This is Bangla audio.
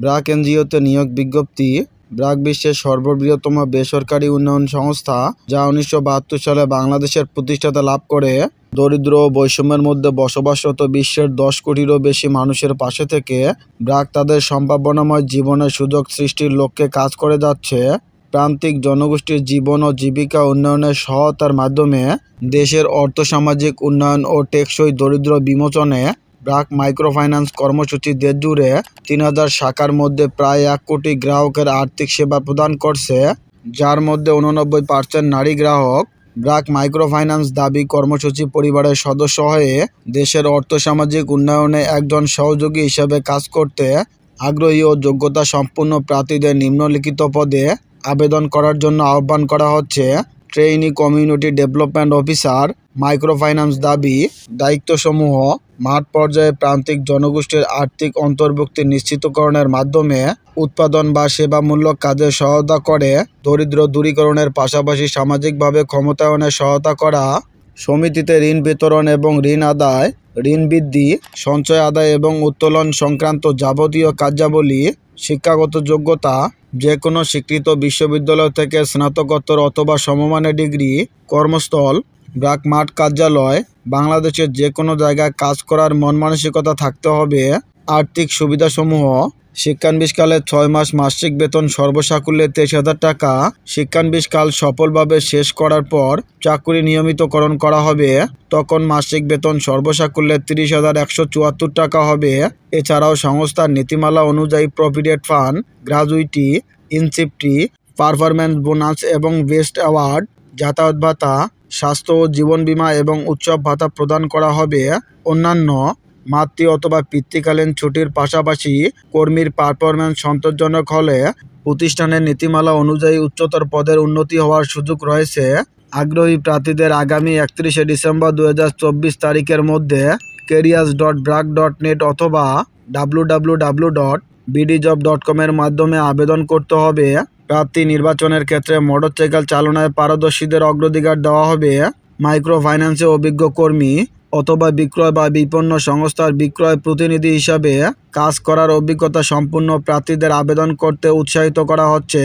ব্র্যাক এনজিওতে নিয়োগ বিজ্ঞপ্তি ব্র্যাক বিশ্বের সর্ববৃহত্তম বেসরকারি উন্নয়ন সংস্থা, যা উনিশশো বাহাত্তর সালে বাংলাদেশের প্রতিষ্ঠাতা লাভ করে। দরিদ্র ও বৈষম্যের মধ্যে বসবাসরত বিশ্বের দশ কোটিরও বেশি মানুষের পাশে থেকে ব্র্যাক তাদের সম্ভাবনাময় জীবনের সুযোগ সৃষ্টির লক্ষ্যে কাজ করে যাচ্ছে। প্রান্তিক জনগোষ্ঠীর জীবন ও জীবিকা উন্নয়নের সহায়তার মাধ্যমে দেশের অর্থসামাজিক উন্নয়ন ও টেকসই দরিদ্র বিমোচনে ব্র্যাক মাইক্রোফাইন্যান্স কর্মসূচি দেশজুড়ে তিন হাজার শাখার মধ্যে প্রায় এক কোটি গ্রাহকের আর্থিক সেবা প্রদান করছে, যার মধ্যে উননব্বই পার্সেন্ট নারী গ্রাহক। ব্র্যাক মাইক্রোফাইন্যান্স দাবি কর্মসূচি পরিবারের সদস্য হয়ে দেশের অর্থসামাজিক উন্নয়নে একজন সহযোগী হিসেবে কাজ করতে আগ্রহী ও যোগ্যতা সম্পন্ন প্রার্থীদের নিম্নলিখিত পদে আবেদন করার জন্য আহ্বান করা হচ্ছে। Trainee community development officer microfinance দাবি, দায়িত্বসমূহ মাঠ পর্যায়ে প্রান্তিক জনগোষ্ঠীর আর্থিক অন্তর্ভুক্তি নিশ্চিতকরণের মাধ্যমে উৎপাদন বা সেবামূলক কাজে সহায়তা করে দরিদ্র দূরীকরণের পাশাপাশি সামাজিকভাবে ক্ষমতায়নে সহায়তা করা, সমিতিতে ঋণ বিতরণ এবং ঋণ আদায়, ঋণ বৃদ্ধি, সঞ্চয় আদায় এবং উত্তোলন সংক্রান্ত যাবতীয় কার্যাবলী, শিক্ষাগত যোগ্যতা যে কোনো স্বীকৃত বিশ্ববিদ্যালয় থেকে স্নাতকোত্তর অথবা সমমানের ডিগ্রি, কর্মস্থল ব্র্যাক মাঠ কার্যালয় বাংলাদেশের যে কোনো জায়গায় কাজ করার মন মানসিকতা থাকতে হবে। আর্থিক সুবিধাসমূহ, শিক্ষানবিশকালে ছয় মাস মাসিক বেতন সর্বসাকুল্যে তেইশ হাজার টাকা। শিক্ষানবিশকাল সফলভাবে শেষ করার পর চাকুরি নিয়মিতকরণ করা হবে। তখন মাসিক বেতন সর্বসাকুল্যে তিরিশ হাজার একশো চুয়াত্তর টাকা হবে। এছাড়াও সংস্থার নীতিমালা অনুযায়ী প্রভিডেন্ট ফান্ড গ্র্যাজুইটি ইনসিপটি, পারফরম্যান্স বোনাস এবং বেস্ট অ্যাওয়ার্ড, যাতায়াত ভাতা স্বাস্থ্য ও জীবন বীমা এবং উৎসব ভাতা প্রদান করা হবে। অন্যান্য মাতৃ অথবা পিতৃকালীন ছুটির পাশাপাশি কর্মীর পারফরম্যান্স সন্তোষজনক হলে প্রতিষ্ঠানের নীতিমালা অনুযায়ী উচ্চতর পদের উন্নতি হওয়ার সুযোগ রয়েছে। আগ্রহী প্রার্থীদের আগামী একত্রিশে ডিসেম্বর দু হাজার চব্বিশ তারিখের মধ্যে careers dot BRAC dot net অথবা W W W dot bdjobs dot কমের মাধ্যমে আবেদন করতে হবে। প্রার্থী নির্বাচনের ক্ষেত্রে মোটরসাইকেল চালনায় পারদর্শীদের অগ্রাধিকার দেওয়া হবে মাইক্রো ফাইন্যান্সে অভিজ্ঞ কর্মী অথবা বিক্রয় বা বিপন্ন সংস্থার বিক্রয় প্রতিনিধি হিসাবে কাজ করার অভিজ্ঞতা সম্পন্ন প্রার্থীদের আবেদন করতে উৎসাহিত করা হচ্ছে।